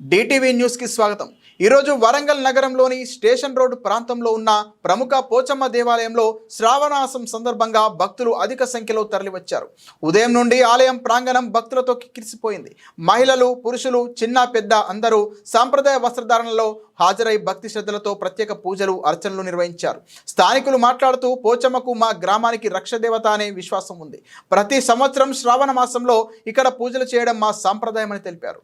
DTV న్యూస్కి స్వాగతం. ఈరోజు వరంగల్ నగరంలోని స్టేషన్ రోడ్డు ప్రాంతంలో ఉన్న ప్రముఖ పోచమ్మ దేవాలయంలో శ్రావణాసం సందర్భంగా భక్తులు అధిక సంఖ్యలో తరలివచ్చారు. ఉదయం నుండి ఆలయం ప్రాంగణం భక్తులతో కిక్కిరిసిపోయింది. మహిళలు పురుషులు చిన్న పెద్ద అందరూ సాంప్రదాయ వస్త్రధారణలో హాజరై భక్తి శ్రద్ధలతో ప్రత్యేక పూజలు అర్చనలు నిర్వహించారు. స్థానికులు మాట్లాడుతూ పోచమ్మకు మా గ్రామానికి రక్షదేవత అనే విశ్వాసం ఉంది. ప్రతి సంవత్సరం శ్రావణ మాసంలో ఇక్కడ పూజలు చేయడం మా సాంప్రదాయమని తెలిపారు.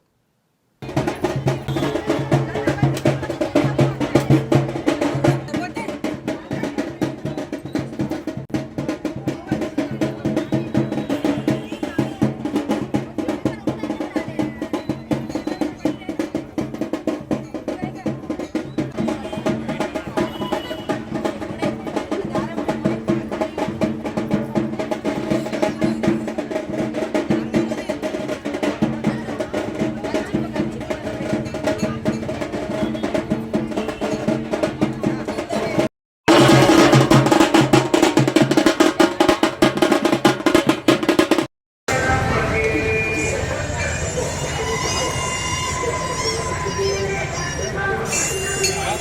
あ!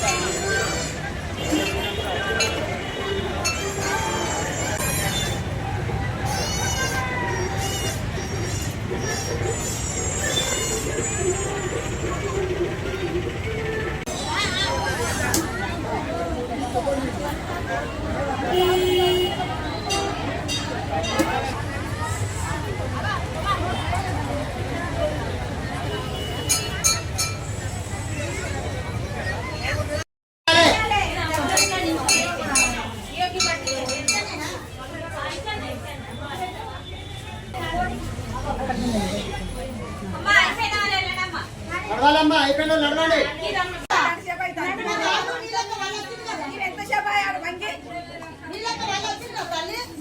నడవాలమ్మా అయిపోయిన నడవండి.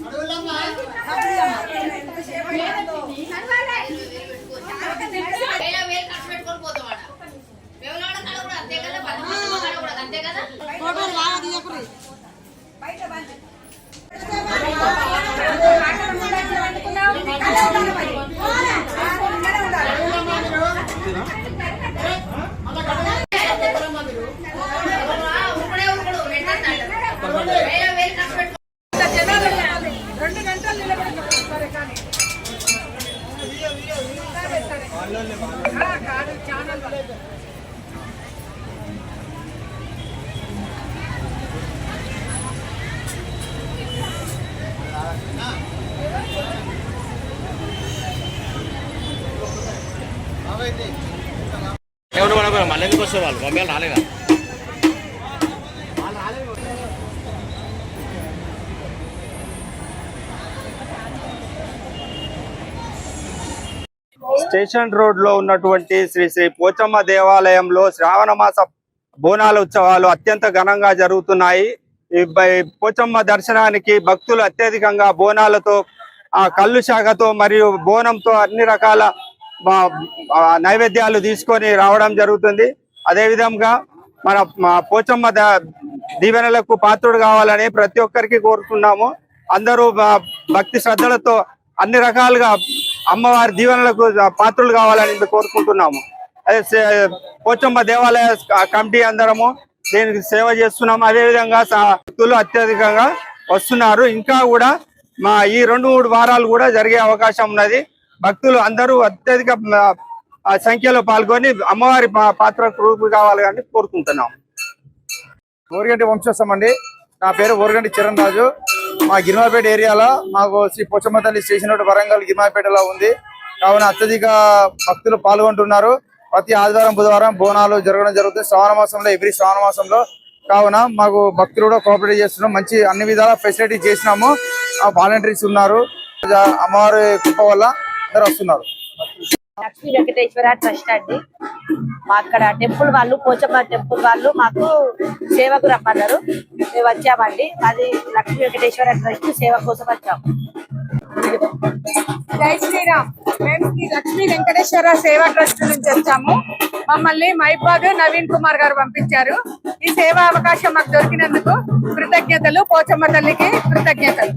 నడవాలమ్మా. వేల వేలు ఎవరు మనకు మళ్ళీ ఎందుకు వస్తారు వాళ్ళు? మమ్మీ రాలేదా? స్టేషన్ రోడ్లో ఉన్నటువంటి శ్రీ శ్రీ పోచమ్మ దేవాలయంలో శ్రావణ మాస బోనాల ఉత్సవాలు అత్యంత ఘనంగా జరుగుతున్నాయి. ఈ పోచమ్మ దర్శనానికి భక్తులు అత్యధికంగా బోనాలతో ఆ కళ్ళు శాఖతో మరియు బోనంతో అన్ని రకాల నైవేద్యాలు తీసుకొని రావడం జరుగుతుంది. అదే విధంగా మన పోచమ్మ దీవెనలకు పాత్రుడు కావాలని ప్రతి ఒక్కరికి కోరుతున్నాము. అందరూ భక్తి శ్రద్ధలతో అన్ని రకాలుగా అమ్మవారి దీవెనలకు పాత్రలు కావాలని కోరుకుంటున్నాము. అదే పోచమ్మ దేవాలయ కమిటీ అందరము దీనికి సేవ చేస్తున్నాము. అదే విధంగా భక్తులు అత్యధికంగా వస్తున్నారు. ఇంకా కూడా మా ఈ రెండు మూడు వారాలు కూడా జరిగే అవకాశం ఉన్నది. భక్తులు అందరూ అత్యధిక సంఖ్యలో పాల్గొని అమ్మవారి పాత్ర రూపు కావాలని కోరుకుంటున్నాం. ఓరిగంటి వంశస్థం అండి. నా పేరు ఓరిగంటి చరణ్ రాజు మా గిరిమాపేట ఏరియాలో మాకు శ్రీ పోచమ్మ తల్లి స్టేషన్ రోడ్ వరంగల్ గిరిమాపేటలో ఉంది. కావున అత్యధిక భక్తులు పాల్గొంటున్నారు. ప్రతి ఆదివారం బుధవారం బోనాలు జరగడం జరుగుతుంది. శ్రావణ మాసంలో ఎవ్రీ శ్రావణ మాసంలో. కావున మాకు భక్తులు కూడా కోఆపరేట్ చేస్తున్నాం మంచి అన్ని విధాల ఫెసిలిటీ చేసినాము. ఆ వాలంటీర్స్ ఉన్నారు. అమ్మవారి కృప వల్ల అందరు వస్తున్నారు. లక్ష్మీ వెంకటేశ్వర ట్రస్ట్ అండి. మా అక్కడ టెంపుల్ వాళ్ళు పోచమ్మ టెంపుల్ వాళ్ళు మాకు సేవకు రమ్మన్నారు. మేము వచ్చామండి. అది లక్ష్మీ వెంకటేశ్వర ట్రస్ట్ సేవ కోసం వచ్చాము జై శ్రీరామ్. మేము ఈ లక్ష్మీ వెంకటేశ్వర సేవా ట్రస్ట్ నుంచి వచ్చాము. మమ్మల్ని మైబాద్ నవీన్ కుమార్ గారు పంపించారు. ఈ సేవా అవకాశం మాకు దొరికినందుకు కృతజ్ఞతలు. పోచమ్మ తల్లికి కృతజ్ఞతలు.